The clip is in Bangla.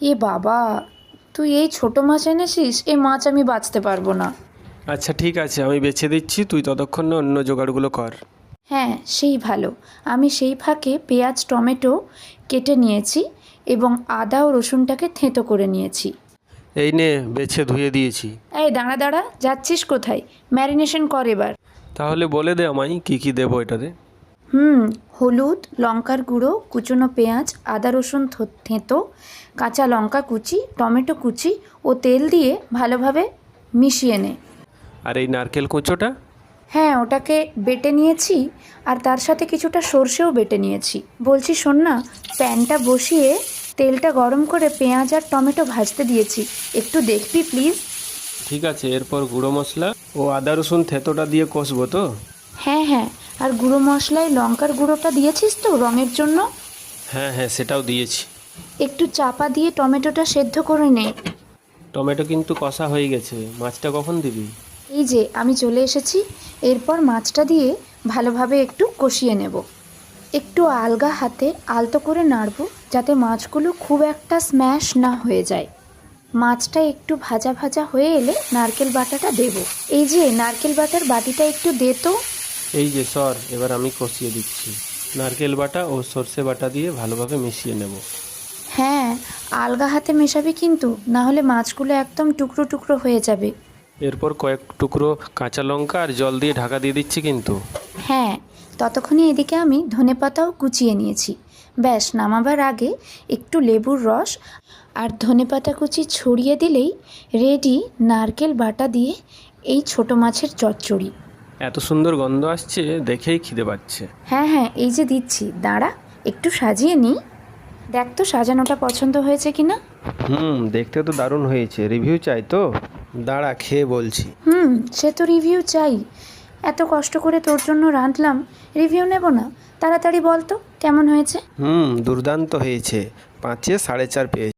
এ বাবা তুই এই ছোট মাছ এনেছিস? এই মাছ আমি বাঁচতে পারব না। আচ্ছা ঠিক আছে আমি বেছে দিচ্ছি তুই ততক্ষণে অন্য জোগাড়গুলো কর। হ্যাঁ সেই ভালো। আমি সেই ফাঁকে পেঁয়াজ টমেটো কেটে নিয়েছি এবং আদা ও রসুনটাকে থেঁতো করে নিয়েছি। এই নে বেছে ধুয়ে দিয়েছি। এই দাঁড়া দাঁড়া যাচ্ছিস কোথায়? ম্যারিনেশন কর এবার। তাহলে বলে দে আমায় কী কী দেবো এটাতে। হুম হলুদ লঙ্কার গুঁড়ো কুচনো পেঁয়াজ আদা রসুন থেঁতো কাঁচা লঙ্কা কুচি টমেটো কুচি ও তেল দিয়ে ভালোভাবে মিশিয়ে নে। আর এই নারকেল কুচোটা? হ্যাঁ ওটাকে বেটে নিয়েছি আর তার সাথে কিছুটা সর্ষেও বেটে নিয়েছি। বলছি শোন না প্যানটা বসিয়ে তেলটা গরম করে পেঁয়াজ আর টমেটো ভাজতে দিয়েছি। একটু দেখবি প্লিজ? ঠিক আছে এরপর গুঁড়ো মশলা ও আদা রসুন থেতোটা দিয়ে কষবো তো? হ্যাঁ হ্যাঁ আর গুঁড়ো মশলায় লঙ্কার গুঁড়োটা দিয়েছিস তো রঙের জন্য? হ্যাঁ হ্যাঁ সেটাও দিয়েছি। একটু চাপা দিয়ে টমেটোটা সেদ্ধ করে নে। টমেটো কিন্তু কষা হয়ে গেছে। মাছটা কখন দিবি? এই যে আমি চলে এসেছি। এরপর মাছটা দিয়ে ভালোভাবে একটু কষিয়ে নেব। একটু আলগা হাতে আলতো করে নাড়ব যাতে মাছগুলো খুব একটা স্ম্যাশ না হয়ে যায়। মাছটা একটু ভাজা ভাজা হয়ে এলে নারকেল বাটাটা দেব। এই যে নারকেল বাটার বাটিটা একটু দে তো। এই যে সর এবার আমি কষিয়ে দিচ্ছি। নারকেল বাটা ও সর্ষে বাটা দিয়ে ভালোভাবে মিশিয়ে নেব। হ্যাঁ আলগা হাতে মেশাবি কিন্তু না হলে মাছগুলো একদম টুকরো টুকরো হয়ে যাবে। এরপর কয়েক টুকরো কাঁচা লঙ্কা আর জল দিয়ে ঢাকা দিয়ে দিচ্ছি কিন্তু। হ্যাঁ ততক্ষণে এদিকে আমি ধনেপাতাও কুচিয়ে নিয়েছি। ব্যাস নামাবার আগে একটু লেবুর রস আর ধনেপাতা কুচি ছড়িয়ে দিলেই রেডি নারকেল বাটা দিয়ে এই ছোট মাছের চচ্চড়ি। এত সুন্দর গন্ধ আসছে দেখেই খিদে পাচ্ছে। হ্যাঁ হ্যাঁ এই যে দিচ্ছি দাঁড়া একটু সাজিয়ে নিই। দেখ তো সাজানোটা পছন্দ হয়েছে কি না হুম দেখতে তো দারুণ হয়েছে রিভিউ চাই তো। দাঁড়া খেয়ে বলছি। হুম সে তো রিভিউ চাই। এত কষ্ট করে তোর জন্য রাঁধলাম রিভিউ নেব না। তাড়াতাড়ি বল তো কেমন হয়েছে? হুম দুর্দান্ত হয়েছে। পাঁচে সাড়ে চার পেয়েছি।